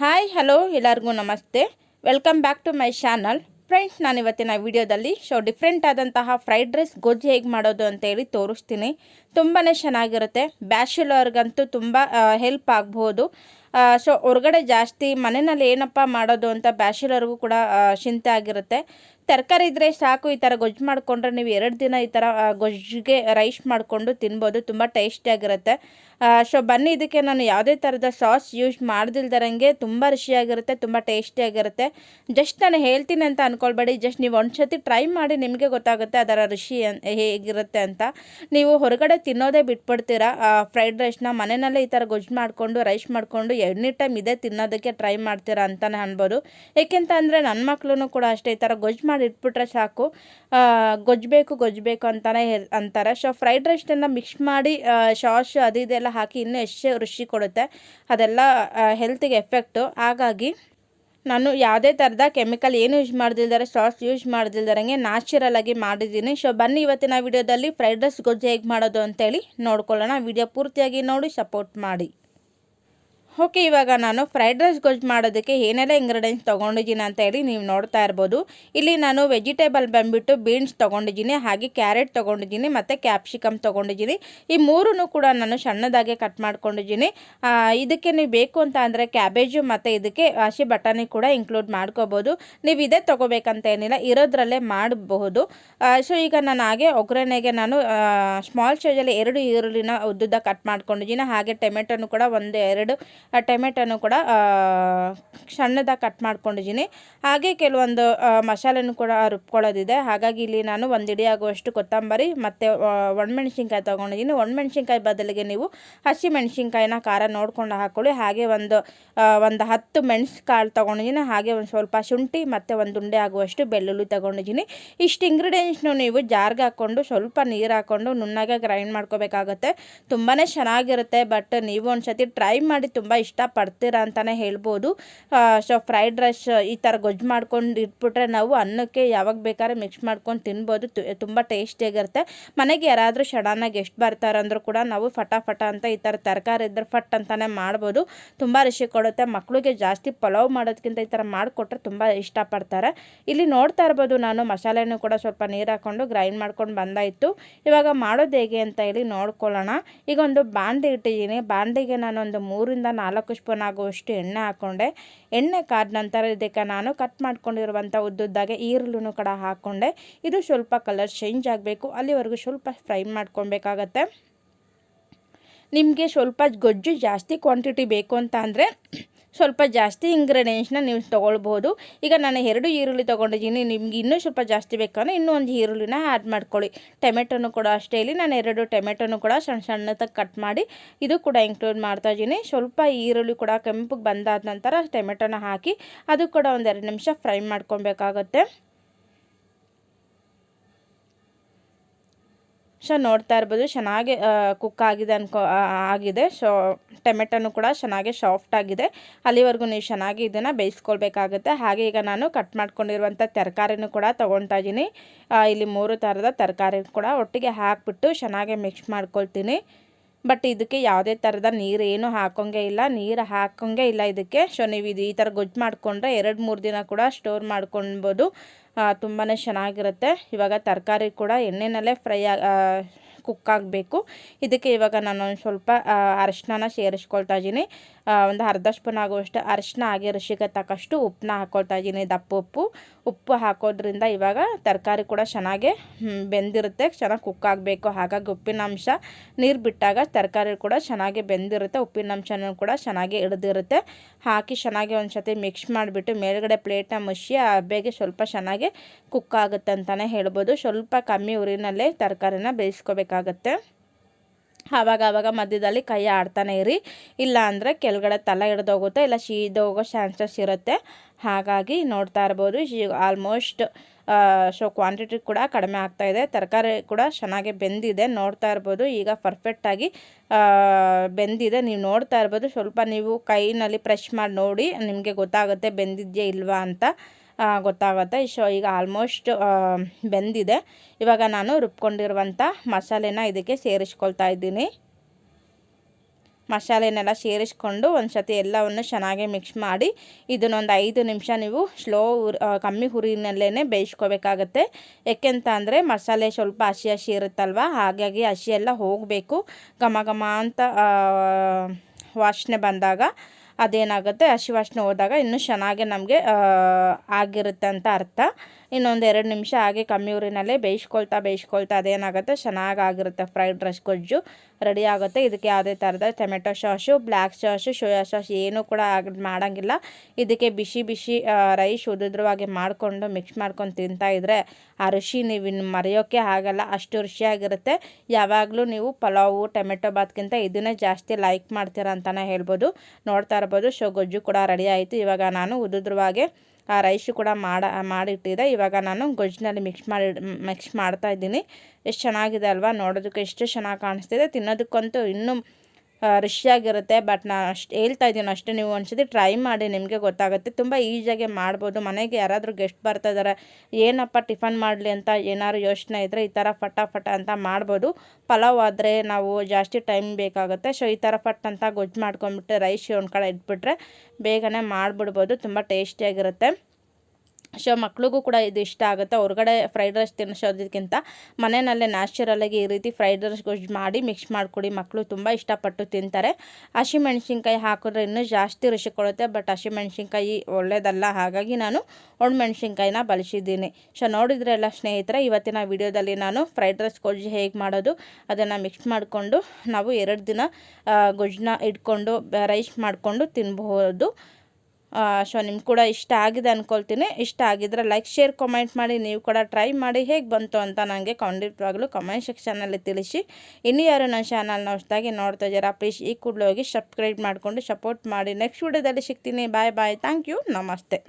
Hi, hello, ಎಲ್ಲರಿಗೂ ನಮಸ್ತೆ. Welcome back to my channel friends ನಾನು ಇವತ್ತಿನ ವಿಡಿಯೋದಲ್ಲಿ ಸೊ ಡಿಫ್ರೆಂಟ್ ಆದಂತಹ ಫ್ರೈಡ್ ರೈಸ್ ಗೊಜ್ಜು ಹೇಗೆ ಮಾಡೋದು ಅಂತೇಳಿ ತೋರಿಸ್ತೀನಿ. ತುಂಬಾ ಚೆನ್ನಾಗಿರುತ್ತೆ. ಬ್ಯಾಚುಲರ್ಗಂತೂ ತುಂಬ ಹೆಲ್ಪ್ ಆಗ್ಬೋದು. ಸೊ, ಹೊರಗಡೆ ಜಾಸ್ತಿ ಮನೆಯಲ್ಲಿ ಏನಪ್ಪ ಮಾಡೋದು ಅಂತ ಬ್ಯಾಚುಲರ್ಗೂ ಕೂಡ ಚಿಂತೆ ಆಗಿರುತ್ತೆ. ತರಕಾರಿ ಇದ್ದರೆ ಸಾಕು, ಈ ಥರ ಗೊಜ್ಜು ಮಾಡಿಕೊಂಡ್ರೆ ನೀವು ಎರಡು ದಿನ ಈ ಥರ ಗೊಜ್ಜಿಗೆ ರೈಸ್ ಮಾಡಿಕೊಂಡು ತಿನ್ಬೋದು. ತುಂಬ ಟೇಸ್ಟಿಯಾಗಿರುತ್ತೆ ಸೊ, ಬನ್ನಿ, ಇದಕ್ಕೆ ನಾನು ಯಾವುದೇ ಥರದ ಸಾಸ್ ಯೂಸ್ ಮಾಡ್ದಿಲ್ದರಂಗೆ ತುಂಬ ರುಚಿಯಾಗಿರುತ್ತೆ, ತುಂಬ ಟೇಸ್ಟಿಯಾಗಿರುತ್ತೆ ಜಸ್ಟ್ ನಾನು ಹೇಳ್ತೀನಿ ಅಂತ ಅಂದ್ಕೊಳ್ಬೇಡಿ ಜಸ್ಟ್ ನೀವು ಒಂದು ಸತಿ ಟ್ರೈ ಮಾಡಿ ನಿಮಗೆ ಗೊತ್ತಾಗುತ್ತೆ ಅದರ ರುಚಿ ಹೇಗಿರುತ್ತೆ ಅಂತ. ನೀವು ಹೊರಗಡೆ ತಿನ್ನೋದೇ ಬಿಟ್ಬಿಡ್ತೀರಾ? ಫ್ರೈಡ್ ರೈಸ್ನ ಮನೆಯಲ್ಲೇ ಈ ಥರ ಗೊಜ್ಜು ಮಾಡಿಕೊಂಡು ರೈಸ್ ಮಾಡಿಕೊಂಡು ಎನಿ ಟೈಮ್ ಇದೇ ತಿನ್ನೋದಕ್ಕೆ ಟ್ರೈ ಮಾಡ್ತೀರಾ ಅಂತಲೇ ಅನ್ಬೋದು. ಏಕೆಂತ ಅಂದರೆ ನನ್ನ ಮಕ್ಕಳು ಕೂಡ ಅಷ್ಟೇ, ಈ ಥರ ಗೊಜ್ಜು ಮಾಡಿ ಇಟ್ಬಿಟ್ರೆ ಸಾಕು. ಗೊಜ್ಜಬೇಕು ಗೊಜ್ಜಬೇಕು ಗೊಜ್ಜು ಬೇಕು ಅಂತಲೇ ಅಂತಾರೆ. ಸೊ ಫ್ರೈಡ್ ರೈಸ್ನೆಲ್ಲ ಮಿಕ್ಸ್ ಮಾಡಿ ಸಾಸ್ ಅದು ಇದೆಲ್ಲ ಹಾಕಿ ಇನ್ನೂ ಎಷ್ಟು ರುಚಿ ಕೊಡುತ್ತೆ, ಅದೆಲ್ಲ ಹೆಲ್ತಿಗೆ ಎಫೆಕ್ಟು ಹಾಗಾಗಿ ನಾನು ಯಾವುದೇ ಥರದ ಕೆಮಿಕಲ್ ಏನು ಯೂಸ್ ಮಾಡ್ದಿಲ್ದಾರೆ, ಸಾಸ್ ಯೂಸ್ ಮಾಡ್ದಿಲ್ದಾರಂಗೆ ನ್ಯಾಚುರಲ್ ಆಗಿ ಮಾಡಿದ್ದೀನಿ. ಸೊ ಬನ್ನಿ ಇವತ್ತಿನ ವಿಡಿಯೋದಲ್ಲಿ ಫ್ರೈಡ್ ರೈಸ್ ಗೊಜ್ಜು ಹೇಗೆ ಮಾಡೋದು ಅಂತೇಳಿ ನೋಡ್ಕೊಳ್ಳೋಣ. ವಿಡಿಯೋ ಪೂರ್ತಿಯಾಗಿ ನೋಡಿ ಸಪೋರ್ಟ್ ಮಾಡಿ. ಓಕೆ, ಇವಾಗ ನಾನು ಫ್ರೈಡ್ ರೈಸ್ ಗೊಜ್ಜು ಮಾಡೋದಕ್ಕೆ ಏನೆಲ್ಲ ಇಂಗ್ರೀಡಿಯೆಂಟ್ಸ್ ತೊಗೊಂಡಿದ್ದೀನಿ ಅಂತ ಹೇಳಿ ನೀವು ನೋಡ್ತಾ ಇರ್ಬೋದು. ಇಲ್ಲಿ ನಾನು ವೆಜಿಟೇಬಲ್ ಬಂದುಬಿಟ್ಟು ಬೀನ್ಸ್ ತೊಗೊಂಡಿದ್ದೀನಿ, ಹಾಗೆ ಕ್ಯಾರೆಟ್ ತೊಗೊಂಡಿದ್ದೀನಿ ಮತ್ತು ಕ್ಯಾಪ್ಸಿಕಮ್ ತೊಗೊಂಡಿದ್ದೀನಿ. ಈ ಮೂರೂ ಕೂಡ ನಾನು ಸಣ್ಣದಾಗೆ ಕಟ್ ಮಾಡ್ಕೊಂಡಿದ್ದೀನಿ. ಇದಕ್ಕೆ ನೀವು ಬೇಕು ಅಂತ ಅಂದರೆ ಕ್ಯಾಬೇಜು ಮತ್ತು ಇದಕ್ಕೆ ಹಸಿ ಬಟಾಣಿ ಕೂಡ ಇನ್ಕ್ಲೂಡ್ ಮಾಡ್ಕೋಬೋದು. ನೀವು ಇದೇ ತೊಗೋಬೇಕಂತ ಏನಿಲ್ಲ, ಇರೋದ್ರಲ್ಲೇ ಮಾಡಬಹುದು ಸೊ ಈಗ ನಾನು ಹಾಗೆ ಒಗ್ಗರಣೆಗೆ ನಾನು ಸ್ಮಾಲ್ ಸೈಜಲ್ಲಿ ಎರಡು ಈರುಳ್ಳಿನ ಉದ್ದದ ಕಟ್ ಮಾಡ್ಕೊಂಡಿದ್ದೀನಿ. ಹಾಗೆ ಟೊಮೆಟೊನು ಕೂಡ ಒಂದು ಎರಡು ಆ, ಟೊಮೆಟೊನು ಕೂಡ ಸಣ್ಣದಾಗಿ ಕಟ್ ಮಾಡ್ಕೊಂಡಿದ್ದೀನಿ. ಹಾಗೆ ಕೆಲವೊಂದು ಮಸಾಲೆನೂ ಕೂಡ ರುಬ್ಕೊಳ್ಳೋದಿದೆ. ಹಾಗಾಗಿ ಇಲ್ಲಿ ನಾನು ಒಂದು ಇಡಿ ಆಗುವಷ್ಟು ಕೊತ್ತಂಬರಿ ಮತ್ತು ಒಣಮೆಣ್ಸಿನ್ಕಾಯಿ ತೊಗೊಂಡಿದ್ದೀನಿ. ಒಣಮೆಣ್ಸಿನ್ಕಾಯಿ ಬದಲಿಗೆ ನೀವು ಹಸಿ ಮೆಣಸಿನ್ಕಾಯಿನ ಖಾರ ನೋಡ್ಕೊಂಡು ಹಾಕ್ಕೊಳ್ಳಿ ಹಾಗೆ ಒಂದು ಒಂದು ಹತ್ತು ಮೆಣಸು ಕಾಳು ತೊಗೊಂಡಿದ್ದೀನಿ. ಹಾಗೆ ಒಂದು ಸ್ವಲ್ಪ ಶುಂಠಿ ಮತ್ತು ಒಂದು ಉಂಡೆ ಆಗುವಷ್ಟು ಬೆಳ್ಳುಳ್ಳಿ ತೊಗೊಂಡಿದ್ದೀನಿ. ಇಷ್ಟು ಇಂಗ್ರೀಡಿಯೆಂಟ್ಸ್ನು ನೀವು ಜಾರ್ಗೆ ಹಾಕ್ಕೊಂಡು ಸ್ವಲ್ಪ ನೀರು ಹಾಕ್ಕೊಂಡು ನುಣ್ಣಗೆ ಗ್ರೈಂಡ್ ಮಾಡ್ಕೋಬೇಕಾಗುತ್ತೆ. ತುಂಬಾ ಚೆನ್ನಾಗಿರುತ್ತೆ ಬಟ್ ನೀವು ಒಂದು ಸತಿ ಟ್ರೈ ಮಾಡಿ ತುಂಬ ಇಷ್ಟಪಡ್ತೀರಾ ಅಂತಲೇ ಹೇಳ್ಬೋದು. ಸೊ ಫ್ರೈಡ್ ರೈಸ್ ಈ ಥರ ಗೊಜ್ಜು ಮಾಡ್ಕೊಂಡು ಇಟ್ಬಿಟ್ರೆ ನಾವು ಅನ್ನಕ್ಕೆ ಯಾವಾಗ ಬೇಕಾದ್ರೆ ಮಿಕ್ಸ್ ಮಾಡ್ಕೊಂಡು ತಿನ್ಬೋದು. ತುಂಬ ಟೇಸ್ಟಿಯಾಗಿರುತ್ತೆ ಮನೆಗೆ ಯಾರಾದರೂ ಸಡನ್ನಾಗಿ ಎಷ್ಟು ಬರ್ತಾರೆ ಅಂದರೂ ಕೂಡ ನಾವು ಫಟಾಫಟ ಅಂತ ಈ ಥರ ತರಕಾರಿ ಇದ್ದರೆ ಫಟ್ ಅಂತಲೇ ಮಾಡ್ಬೋದು. ತುಂಬ ರುಚಿ ಕೊಡುತ್ತೆ. ಮಕ್ಕಳಿಗೆ ಜಾಸ್ತಿ ಪಲಾವ್ ಮಾಡೋದಕ್ಕಿಂತ ಈ ಥರ ಮಾಡಿಕೊಟ್ರೆ ತುಂಬ ಇಷ್ಟಪಡ್ತಾರೆ. ಇಲ್ಲಿ ನೋಡ್ತಾ ಇರ್ಬೋದು ನಾನು ಮಸಾಲೆನೂ ಕೂಡ ಸ್ವಲ್ಪ ನೀರು ಹಾಕ್ಕೊಂಡು ಗ್ರೈಂಡ್ ಮಾಡ್ಕೊಂಡು ಬಂದಾಯಿತು. ಇವಾಗ ಮಾಡೋದು ಹೇಗೆ ಅಂತ ಹೇಳಿ ನೋಡ್ಕೊಳ್ಳೋಣ. ಈಗ ಒಂದು ಬಾಂಡೆ ಇಟ್ಟಿದ್ದೀನಿ. ಬಾಂಡಿಗೆ ನಾನು ಒಂದು ಮೂರಿಂದ ನಾಲ್ಕು ಸ್ಪೂನ್ ಆಗುವಷ್ಟು ಎಣ್ಣೆ ಹಾಕ್ಕೊಂಡೆ ಎಣ್ಣೆ ಕಾದ ನಂತರ ಇದಕ್ಕೆ ನಾನು ಕಟ್ ಮಾಡ್ಕೊಂಡಿರುವಂಥ ಉದ್ದುದ್ದಾಗೆ ಈರುಳ್ಳಿನೂ ಕೂಡ ಹಾಕ್ಕೊಂಡೆ ಇದು ಸ್ವಲ್ಪ ಕಲರ್ ಚೇಂಜ್ ಆಗಬೇಕು. ಅಲ್ಲಿವರೆಗೂ ಸ್ವಲ್ಪ ಫ್ರೈ ಮಾಡ್ಕೊಬೇಕಾಗತ್ತೆ. ನಿಮಗೆ ಸ್ವಲ್ಪ ಗೊಜ್ಜು ಜಾಸ್ತಿ ಕ್ವಾಂಟಿಟಿ ಬೇಕು ಅಂತ ಅಂದರೆ ಸ್ವಲ್ಪ ಜಾಸ್ತಿ ಇಂಗ್ರೀಡಿಯೆಂಟ್ಸ್ನ ನೀವು ತೊಗೊಳ್ಬೋದು ಈಗ ನಾನು ಎರಡು ಈರುಳ್ಳಿ ತೊಗೊಂಡಿದ್ದೀನಿ. ನಿಮ್ಗೆ ಇನ್ನೂ ಸ್ವಲ್ಪ ಜಾಸ್ತಿ ಬೇಕಂದ್ರೆ ಇನ್ನೂ ಒಂದು ಈರುಳ್ಳಿನ ಆ್ಯಡ್ ಮಾಡ್ಕೊಳ್ಳಿ. ಟೊಮೆಟೊನು ಕೂಡ ಅಷ್ಟೇ ಇಲ್ಲಿ. ನಾನು ಎರಡು ಟೊಮೆಟೊನು ಕೂಡ ಸಣ್ಣ ಸಣ್ಣದಾಗಿ ಕಟ್ ಮಾಡಿ ಇದು ಕೂಡ ಇನ್ಕ್ಲೂಡ್ ಮಾಡ್ತಾ ಇದ್ದೀನಿ. ಸ್ವಲ್ಪ ಈರುಳ್ಳಿ ಕೂಡ ಕೆಂಪಗೆ ಬಂದಾದ ನಂತರ ಟೊಮೆಟೊನ ಹಾಕಿ ಅದು ಕೂಡ ಒಂದೆರಡು ನಿಮಿಷ ಫ್ರೈ ಮಾಡ್ಕೊಬೇಕಾಗತ್ತೆ ಸೊ ನೋಡ್ತಾ ಇರ್ಬೋದು. ಚೆನ್ನಾಗಿ ಕುಕ್ ಆಗಿದೆ ಅನ್ಕೋ ಆಗಿದೆ. ಸೊ ಟೊಮೆಟೊನು ಕೂಡ ಚೆನ್ನಾಗಿ ಸಾಫ್ಟ್ ಆಗಿದೆ. ಅಲ್ಲಿವರೆಗೂ ನೀವು ಚೆನ್ನಾಗಿ ಇದನ್ನು ಬೇಯಿಸ್ಕೊಳ್ಬೇಕಾಗುತ್ತೆ. ಹಾಗೆ ಈಗ ನಾನು ಕಟ್ ಮಾಡ್ಕೊಂಡಿರುವಂಥ ತರಕಾರಿನೂ ಕೂಡ ತೊಗೊಳ್ತಾ ಇದ್ದೀನಿ. ಇಲ್ಲಿ ಮೂರು ಥರದ ತರಕಾರಿ ಕೂಡ ಒಟ್ಟಿಗೆ ಹಾಕಿಬಿಟ್ಟು ಚೆನ್ನಾಗಿ ಮಿಕ್ಸ್ ಮಾಡ್ಕೊಳ್ತೀನಿ. ಬಟ್ ಇದಕ್ಕೆ ಯಾವುದೇ ಥರದ ನೀರು ಏನು ಹಾಕೋಂಗೆ ಇಲ್ಲ. ನೀರು ಹಾಕೋಂಗೆ ಇಲ್ಲ ಇದಕ್ಕೆ. ಸೊ ನೀವು ಇದು ಈ ಥರ ಗೊಜ್ಜು ಮಾಡಿಕೊಂಡ್ರೆ ಎರಡು ಮೂರು ದಿನ ಕೂಡ ಸ್ಟೋರ್ ಮಾಡ್ಕೊಳ್ಬೋದು. ತುಂಬಾ ಚೆನ್ನಾಗಿರುತ್ತೆ. ಇವಾಗ ತರಕಾರಿ ಕೂಡ ಎಣ್ಣೆನಲ್ಲೇ ಫ್ರೈ ಕುಕ್ ಆಗಬೇಕು. ಇದಕ್ಕೆ ಇವಾಗ ನಾನು ಒಂದು ಸ್ವಲ್ಪ ಅರಶಿನ ಸೇರಿಸ್ಕೊಳ್ತಾ ಇದ್ದೀನಿ ಒಂದು ಅರ್ಧ ಸ್ಪೂನ್ ಆಗುವಷ್ಟು ಅರಶಿನ ಆಗಿ ರುಚಿಗೆ ತಕ್ಕಷ್ಟು ಉಪ್ಪನ್ನ ಹಾಕ್ಕೊಳ್ತಾ ಇದ್ದೀನಿ ದಪ್ಪ ಉಪ್ಪು ಉಪ್ಪು ಹಾಕೋದ್ರಿಂದ ಇವಾಗ ತರಕಾರಿ ಕೂಡ ಚೆನ್ನಾಗೆ ಬೆಂದಿರುತ್ತೆ, ಚೆನ್ನಾಗಿ ಕುಕ್ ಆಗಬೇಕು. ಹಾಗಾಗಿ ಉಪ್ಪಿನಂಶ ನೀರು ಬಿಟ್ಟಾಗ ತರಕಾರಿ ಕೂಡ ಚೆನ್ನಾಗಿ ಬೆಂದಿರುತ್ತೆ ಉಪ್ಪಿನಂಶನೂ ಕೂಡ ಚೆನ್ನಾಗಿ ಹಿಡ್ದಿರುತ್ತೆ. ಹಾಕಿ ಚೆನ್ನಾಗಿ ಒಂದು ಸತಿ ಮಿಕ್ಸ್ ಮಾಡಿಬಿಟ್ಟು ಮೇಲ್ಗಡೆ ಪ್ಲೇಟ್ನ ಮುಚ್ಚಿ, ಆ ಬೇಗ ಸ್ವಲ್ಪ ಚೆನ್ನಾಗಿ ಕುಕ್ ಆಗುತ್ತೆ ಅಂತಲೇ ಹೇಳ್ಬೋದು. ಸ್ವಲ್ಪ ಕಮ್ಮಿ ಉರಿನಲ್ಲೇ ತರಕಾರಿನ ಬೇಯಿಸ್ಕೋಬೇಕಾಗತ್ತೆ ಆವಾಗ ಆವಾಗ ಮಧ್ಯದಲ್ಲಿ ಕೈ ಆಡ್ತಾನೆ ಇರಿ. ಇಲ್ಲ ಅಂದರೆ ಕೆಳಗಡೆ ತಲೆ ಹಿಡ್ದೋಗುತ್ತೆ ಇಲ್ಲ ಹೋಗೋ ಚಾನ್ಸಸ್ ಇರುತ್ತೆ. ಹಾಗಾಗಿ ನೋಡ್ತಾ ಇರ್ಬೋದು ಆಲ್ಮೋಸ್ಟ್ ಸೊ ಕ್ವಾಂಟಿಟಿ ಕೂಡ ಕಡಿಮೆ ಆಗ್ತಾ ಇದೆ. ತರಕಾರಿ ಕೂಡ ಚೆನ್ನಾಗಿ ಬೆಂದಿದೆ, ನೋಡ್ತಾ ಇರ್ಬೋದು. ಈಗ ಪರ್ಫೆಕ್ಟಾಗಿ ಬೆಂದಿದೆ. ನೀವು ನೋಡ್ತಾ ಇರ್ಬೋದು, ಸ್ವಲ್ಪ ನೀವು ಕೈನಲ್ಲಿ ಪ್ರೆಶ್ ಮಾಡಿ ನೋಡಿ, ನಿಮಗೆ ಗೊತ್ತಾಗುತ್ತೆ ಬೆಂದಿದೆಯಾ ಇಲ್ವಾ ಅಂತ. ಗೊತ್ತಾಗುತ್ತೆ. ಸೊ ಈಗ ಆಲ್ಮೋಸ್ಟ್ ಬೆಂದಿದೆ. ಇವಾಗ ನಾನು ರುಬ್ಕೊಂಡಿರುವಂಥ ಮಸಾಲೆನ ಇದಕ್ಕೆ ಸೇರಿಸ್ಕೊಳ್ತಾ ಇದ್ದೀನಿ. ಮಸಾಲೆನೆಲ್ಲ ಸೇರಿಸ್ಕೊಂಡು ಒಂದು ಸತಿ ಎಲ್ಲವನ್ನು ಚೆನ್ನಾಗಿ ಮಿಕ್ಸ್ ಮಾಡಿ ಇದನ್ನೊಂದು ಐದು ನಿಮಿಷ ನೀವು ಸ್ಲೋ ಉರ್ ಕಮ್ಮಿ ಹುರಿನಲ್ಲೇ ಬೇಯಿಸ್ಕೋಬೇಕಾಗತ್ತೆ. ಯಾಕೆಂತ ಅಂದರೆ ಮಸಾಲೆ ಸ್ವಲ್ಪ ಹಸಿ ಹಸಿ ಇರುತ್ತಲ್ವ? ಹಾಗಾಗಿ ಹಸಿ ಎಲ್ಲ ಹೋಗಬೇಕು. ಘಮ ಘಮ ಅಂತ ವಾಸನೆ ಬಂದಾಗ. ಅದೇನಾಗುತ್ತೆ? ಹಸಿ ವಾಸನೆ ಹೋದಾಗ ಇನ್ನೂ ಚೆನ್ನಾಗಿ ನಮಗೆ ಆಗಿರುತ್ತೆ ಅಂತ ಅರ್ಥ. ಇನ್ನೊಂದು ಎರಡು ನಿಮಿಷ ಹಾಗೆ ಕಮ್ಮಿ ಊರಿನಲ್ಲೇ ಬೇಯಿಸ್ಕೊಳ್ತಾ ಬೇಯಿಸ್ಕೊಳ್ತಾ ಅದೇನಾಗುತ್ತೆ? ಚೆನ್ನಾಗಿ ಆಗಿರುತ್ತೆ ಫ್ರೈಡ್ ರೈಸ್ ಗೊಜ್ಜು ರೆಡಿ ಆಗುತ್ತೆ. ಇದಕ್ಕೆ ಯಾವುದೇ ಥರದ tomato sauce, black sauce, soya sauce ಏನೂ ಕೂಡ ಮಾಡೋಂಗಿಲ್ಲ. ಇದಕ್ಕೆ ಬಿಸಿ ಬಿಸಿ ರೈಸ್ ಉದುದ್ರವಾಗಿ ಮಾಡಿಕೊಂಡು ಮಿಕ್ಸ್ ಮಾಡ್ಕೊಂಡು ತಿಂತಾ ಇದ್ರೆ ಆ ರುಚಿ ನೀವು ಇನ್ನು ಮರೆಯೋಕ್ಕೆ ಆಗಲ್ಲ. ಅಷ್ಟು ರುಚಿಯಾಗಿರುತ್ತೆ. ಯಾವಾಗಲೂ ನೀವು ಪಲಾವು, ಟೊಮೆಟೊ ಬಾತ್ಗಿಂತ ಇದನ್ನೇ ಜಾಸ್ತಿ ಲೈಕ್ ಮಾಡ್ತೀರಾ ಅಂತಲೇ ಹೇಳ್ಬೋದು. ನೋಡ್ತಾ ಇರ್ಬೋದು. ಸೊ ಗೊಜ್ಜು ಕೂಡ ರೆಡಿ ಆಯಿತು. ಇವಾಗ ನಾನು ಉದುದ್ರವಾಗಿ ಆ ರೈಸು ಕೂಡ ಮಾಡ, ಮಾಡಿಟ್ಟಿದೆ. ಇವಾಗ ನಾನು ಗೊಜ್ಜಿನಲ್ಲಿ ಮಿಕ್ಸ್ ಮಾಡಿ ಮಿಕ್ಸ್ ಮಾಡ್ತಾ ಇದ್ದೀನಿ. ಎಷ್ಟು ಚೆನ್ನಾಗಿದೆ ಅಲ್ವಾ ನೋಡೋದಕ್ಕೆ. ಎಷ್ಟು ಚೆನ್ನಾಗಿ ಕಾಣಿಸ್ತಿದೆ. ತಿನ್ನೋದಕ್ಕಂತೂ ಇನ್ನೂ ರುಚಿಯಾಗಿರುತ್ತೆ. ಬಟ್ ನಾನು ಅಷ್ಟು ಹೇಳ್ತಾ ಇದ್ದೀನಿ ಅಷ್ಟೇ ನೀವು ಒಂದ್ಸತಿ ಟ್ರೈ ಮಾಡಿ, ನಿಮಗೆ ಗೊತ್ತಾಗುತ್ತೆ. ತುಂಬ ಈಸಿಯಾಗಿ ಮಾಡ್ಬೋದು. ಮನೆಗೆ ಯಾರಾದರೂ ಗೆಸ್ಟ್ ಬರ್ತಾ ಇದ್ದಾರೆ ಏನಪ್ಪ ಟಿಫನ್ ಮಾಡಲಿ ಅಂತ ಏನಾದ್ರು ಯೋಚನೆ ಇದ್ದರೆ ಈ ಥರ ಫಟಾಫಟ ಅಂತ ಮಾಡ್ಬೋದು. ಪಲಾವ್ ಆದರೆ ನಾವು ಜಾಸ್ತಿ ಟೈಮ್ ಬೇಕಾಗುತ್ತೆ. ಸೊ ಈ ಥರ ಫಟ್ ಅಂತ ಗೊಜ್ಜು ಮಾಡ್ಕೊಂಬಿಟ್ಟು ರೈಸ್ ಒಂದು ಕಡೆ ಇಟ್ಬಿಟ್ರೆ ಬೇಗನೆ ಮಾಡಿಬಿಡ್ಬೋದು. ತುಂಬ ಟೇಸ್ಟಿಯಾಗಿರುತ್ತೆ ಸೊ ಮಕ್ಳಿಗೂ ಕೂಡ ಇದು ಇಷ್ಟ ಆಗುತ್ತೆ. ಹೊರಗಡೆ ಫ್ರೈಡ್ ರೈಸ್ ತಿನ್ನಿಸೋದಕ್ಕಿಂತ ಮನೆಯಲ್ಲೇ ನ್ಯಾಚುರಲಾಗಿ ಈ ರೀತಿ ಫ್ರೈಡ್ ರೈಸ್ ಮಾಡಿ ಮಿಕ್ಸ್ ಮಾಡಿಕೊಡಿ. ಮಕ್ಕಳು ತುಂಬ ಇಷ್ಟಪಟ್ಟು ತಿಂತಾರೆ. ಹಸಿಮೆಣ್ಸಿನ್ಕಾಯಿ ಹಾಕಿದ್ರೆ ಇನ್ನೂ ಜಾಸ್ತಿ ರುಚಿ ಕೊಡುತ್ತೆ. ಬಟ್ ಹಸಿಮೆಣ್ಸಿನ್ಕಾಯಿ ಒಳ್ಳೆಯದಲ್ಲ ಹಾಗಾಗಿ ನಾನು ಒಣಮೆಣ್ಸಿನ್ಕಾಯಿನ ಬಳಸಿದ್ದೀನಿ. ಸೊ ನೋಡಿದ್ರಲ್ಲ ಸ್ನೇಹಿತರೆ, ಇವತ್ತಿನ ವಿಡಿಯೋದಲ್ಲಿ ನಾನು ಫ್ರೈಡ್ ರೈಸ್ ಗೊಜ್ಜು ಹೇಗೆ ಮಾಡೋದು, ಅದನ್ನು ಮಿಕ್ಸ್ ಮಾಡಿಕೊಂಡು ನಾವು ಎರಡು ದಿನ ಗೊಜ್ಜನ್ನ ಇಟ್ಕೊಂಡು ರೈಸ್ ಮಾಡಿಕೊಂಡು ತಿನ್ಬಹುದು. ಸೊ ನಿಮ್ಗೆ ಕೂಡ ಇಷ್ಟ ಆಗಿದೆ ಅಂದ್ಕೊಳ್ತೀನಿ ಇಷ್ಟ ಆಗಿದ್ರೆ ಲೈಕ್ ಶೇರ್ ಕಮೆಂಟ್ ಮಾಡಿ. ನೀವು ಕೂಡ ಟ್ರೈ ಮಾಡಿ. ಹೇಗೆ ಬಂತು ಅಂತ ನನಗೆ ಖಂಡಿತವಾಗ್ಲೂ ಕಮೆಂಟ್ ಸೆಕ್ಷನಲ್ಲಿ ತಿಳಿಸಿ. ಇನ್ನೂ ಯಾರು ನನ್ನ ಚಾನಲ್ನ ಹೊಸದಾಗಿ ನೋಡ್ತಾ ಇದ್ದೀರಾ ಪ್ಲೀಸ್ ಈ ಕೂಡಲೇ ಹೋಗಿ ಸಬ್ಸ್ಕ್ರೈಬ್ ಮಾಡಿಕೊಂಡು ಸಪೋರ್ಟ್ ಮಾಡಿ. ನೆಕ್ಸ್ಟ್ ವಿಡಿಯೋದಲ್ಲಿ ಸಿಗ್ತೀನಿ. ಬಾಯ್ ಬಾಯ್ ಥ್ಯಾಂಕ್ ಯು ನಮಸ್ತೆ.